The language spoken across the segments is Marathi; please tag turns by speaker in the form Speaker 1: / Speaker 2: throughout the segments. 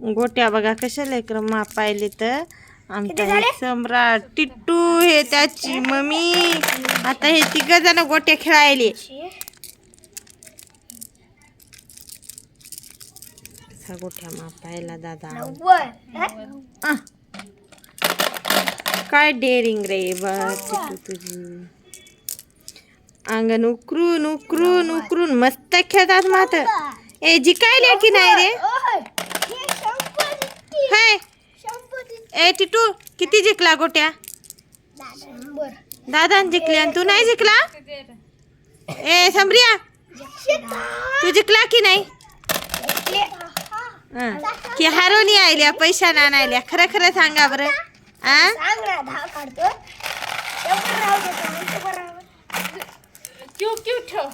Speaker 1: गोट्या बघा कशा लेकर माप पाहिले तर. आमचा सम्राट टिट्टू हे त्याची मम्मी. आता हे तिघ जण गोट्या खेळायले. कसा गोट्या माप पाहिला दादा. काय डेअरिंग रे बा टिट्टू तुझी. अंगण उकरून उकरून उकरून मस्त खेळतात मात ए जिकायले की नाही रे? ए टिटू किती जिंकला गोट्या? दादा जिंकले आणि तू नाही जिंकला? ए समरिया तू जिंकला की नाही? की हारोनी आयल्या पैसा आल्या खरं खरं सांगा बरं.
Speaker 2: क्यू क्यू ठेव.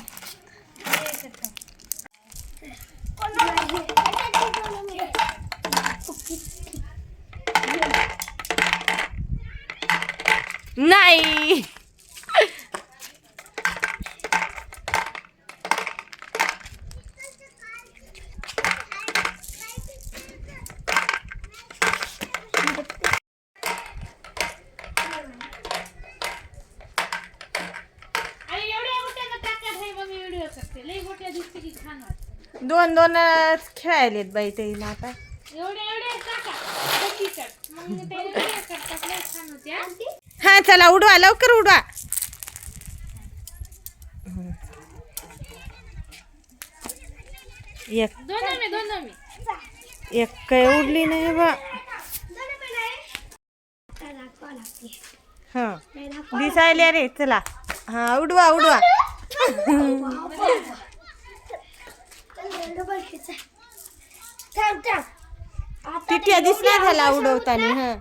Speaker 2: वाटते.
Speaker 1: दोन दोन खेळायलेत बाई ते आता.
Speaker 2: एवढ्या एवढ्या हा?
Speaker 1: चला उडवा लवकर उडवा. एक एक काय उडली नाही बा. हा. दिसायले रे चला. हा उडवा उडवा. तिट्या दिसला झाला उडवताना हा.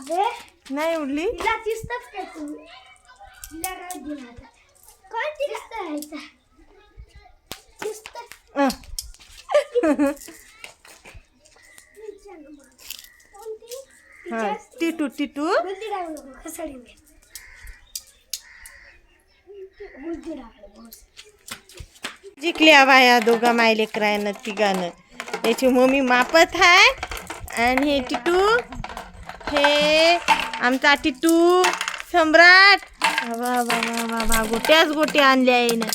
Speaker 3: नाही
Speaker 1: उडली
Speaker 3: तिला काय काय दिला.
Speaker 1: हा टिटू टिटू.
Speaker 3: बुद्धी लागू नको खसडी मी बुद्धी लागलं
Speaker 1: जिंकल्या बाया दोघा मायले करायनं तिघानं. त्याची मम्मी मापत आहे आणि हे टिटू? हे आमचा टिटू सम्राट. वा वा वा वा गोट्याच गोट्या आणल्या आहे ना